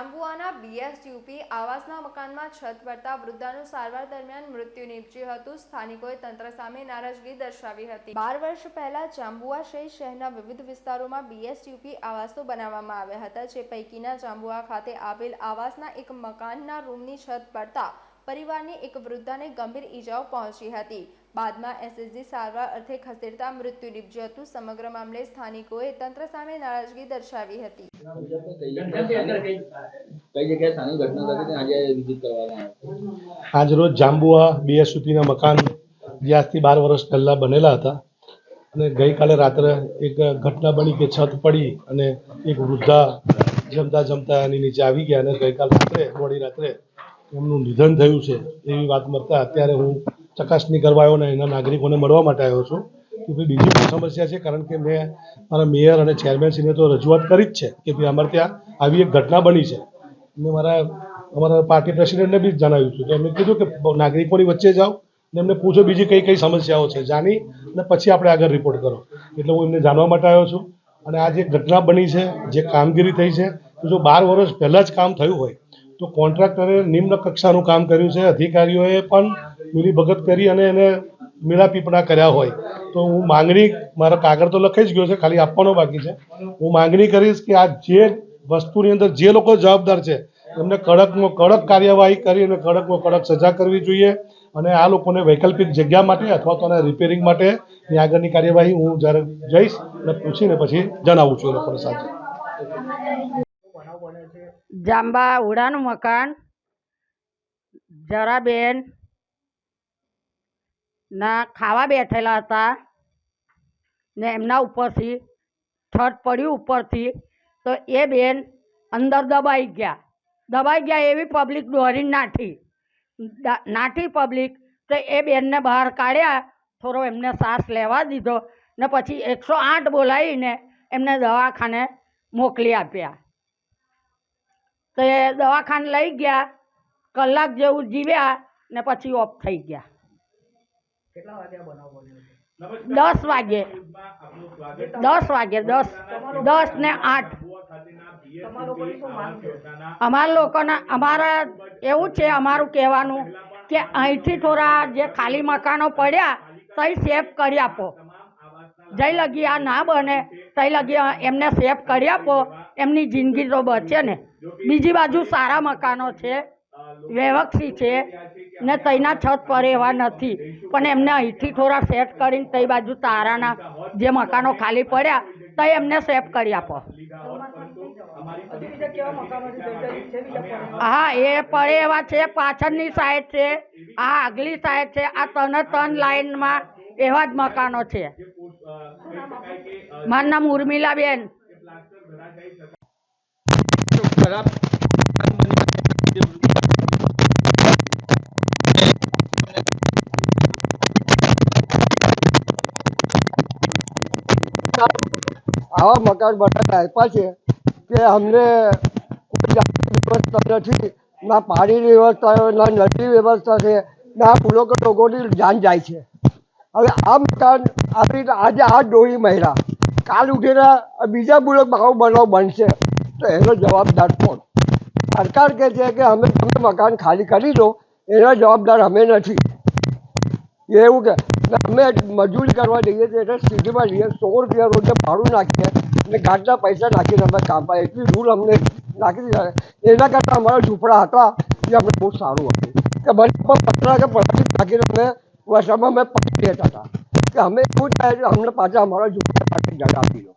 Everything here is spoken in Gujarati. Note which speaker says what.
Speaker 1: જાંબુઆના બીએસયુપી આવાસના મકાનમાં છત પડતા વૃદ્ધાનું સારવાર દરમિયાન મૃત્યુ નીપજ્યું હતું. સ્થાનિકોએ તંત્ર સામે નારાજગી દર્શાવી હતી. બાર વર્ષ પહેલા જાંબુઆ સહિત શહેરના વિવિધ વિસ્તારોમાં બીએસયુપી આવાસો બનાવવામાં આવ્યા હતા, જે પૈકીના જાંબુઆ ખાતે આવેલ આવાસના એક મકાનના રૂમની છત પડતા પરિવારની એક વૃદ્ધાને ગંભીર ઈજાઓ પહોંચી હતી. બાદમાં એસએસજી સારવાર અર્થે ખસેડતા મૃત્યુ નીપજ્યું હતું. સમગ્ર મામલે સ્થાનિકોએ તંત્ર સામે નારાજગી દર્શાવી હતી.
Speaker 2: આજરોજ જાંબુઆ બીએસયુપીના મકાન જે આજથી બાર વર્ષ પહેલાં બનેલા હતા. અને ગઈકાલે રાત્રે એક ઘટના બની કે છત પડી અને એક વૃદ્ધા જમતા જમતા એની નીચે આવી ગયા અને ગઈકાલ રાત્રે મોડી રાત્રે એમનું નિધન થયું છે, એવી વાત મળતા અત્યારે હું ચકાસણી કરવા આવ્યો ને એના નાગરિકોને મળવા માટે આવ્યો છું. કે ભાઈ બીજી પણ સમસ્યા છે, કારણ કે મેં મારા મેયર અને ચેરમેનશ્રીને તો રજૂઆત કરી જ છે કે ભાઈ અમારે ત્યાં આવી એક ઘટના બની છે. મેં મારા, અમારા પાર્ટી પ્રેસિડેન્ટને બી જણાવ્યું છું તો એમને કીધું કે નાગરિકોની વચ્ચે જાઓ ને એમને પૂછો બીજી કઈ કઈ સમસ્યાઓ છે, જાણી અને પછી આપણે આગળ રિપોર્ટ કરો. એટલે હું એમને જાણવા માટે આવ્યો છું. અને આ જે ઘટના બની છે, જે કામગીરી થઈ છે જો બાર વર્ષ પહેલાં જ કામ થયું હોય તો કોન્ટ્રાક્ટરે નિમ્ન કક્ષાનું કામ કર્યું છે, અધિકારીઓએ પણ મિલીભગત કરી અને એને મેળાપીપણા કર્યા હોય. તો હું માંગણી, મારા કાગળ તો લખાઈ જ ગયો છે, ખાલી આપવાનો બાકી છે. હું માંગણી કરીશ કે આ જે વસ્તુની અંદર જે લોકો જવાબદાર છે, એમને કડકમાં કડક કાર્યવાહી કરી અને કડકમાં કડક સજા કરવી જોઈએ અને આ લોકોને વૈકલ્પિક જગ્યા માટે અથવા તો રિપેરિંગ માટે ની આગળની કાર્યવાહી હું જ્યારે જઈશ અને પૂછીને પછી જણાવું છું એ લોકોને સાથે.
Speaker 3: જાંબા ઉડાનું મકાન, જરાબેન ના ખાવા બેઠેલા હતા ને એમના ઉપરથી, છત પડ્યું ઉપરથી, તો એ બેન અંદર દબાઈ ગયા. દબાઈ ગયા એવી પબ્લિક દોરી નાઠી. નાઠી પબ્લિક તો એ બેનને બહાર કાઢ્યા, થોડો એમને શ્વાસ લેવા દીધો ને પછી એકસો આઠ બોલાવીને એમને દવાખાને મોકલી આપ્યા. તો એ દવાખાને લઈ ગયા કલાક જેવું જીવ્યા ને પછી ઓફ થઈ ગયા. દસ વાગે. દસ વાગે દસ દસ ને આઠ. અમારા લોકોના અમારા એવું છે અમારું કહેવાનું કે અહીંથી થોડા જે ખાલી મકાનો પડ્યા તઈ સેફ કરી આપો. જઈ લગી આ ના બને તઈ લગી એમને સેફ કરી આપો. એમની જિંદગી તો બચે ને. બીજી બાજુ સારા મકાનો છે વ્યવક્ષી છે ને તઈના છત પર એવા નથી. પણ એમને અહીંથી થોડા સેટ કરીને તઈ બાજુ તારાના જે મકાનો ખાલી પડ્યા, તઈ એમને સેફ કરી આપો. હા, એ પડે એવા છે, પાછળની સાઈડ છે, આ આગલી સાઈડ છે, આ તને તન લાઈનમાં એવા જ મકાનો છે. મારું નામ ઉર્મિલાબેન.
Speaker 4: ખરાબ
Speaker 5: આવા મકાન બનાવી આપ્યા છે કે અમને કોઈ જાતની વ્યવસ્થા નથી. ના પાણીની વ્યવસ્થા ના નદીની વ્યવસ્થા છે, ના લોકો લોકોની જાન જાય છે. હવે આ મકાન આવી આજે આ ડોળી મહિલા. કાલ ઉઠીને બીજા બુલક આવો બનાવ બનશે. તો એનો જવાબદાર કોણ? સરકાર કહે છે કે અમે તમે મકાન ખાલી કરી દો, એના જવાબદાર અમે નથી. એવું કે અમે મજૂરી કરવા જઈએ છીએ એટલે સિટીમાં જઈએ, સો રૂપિયા રોજે ભાડું નાખીએ અને ગાંઠના પૈસા નાખીને અમે કામ પાડીએ. એટલી રૂલ અમને નાખી દીધા એના કરતાં અમારા ઝૂંપડા હતા એ અમને બહુ સારું હતું. કે મને પણ પતરા કે પ્લાસ્ટિક નાખીને અમે વર્ષામાં અમે પકડી લેતા હતા. કે અમે એવું થાય અમને પાછા અમારા ઝૂંપડા પાછી જગા આપી દો.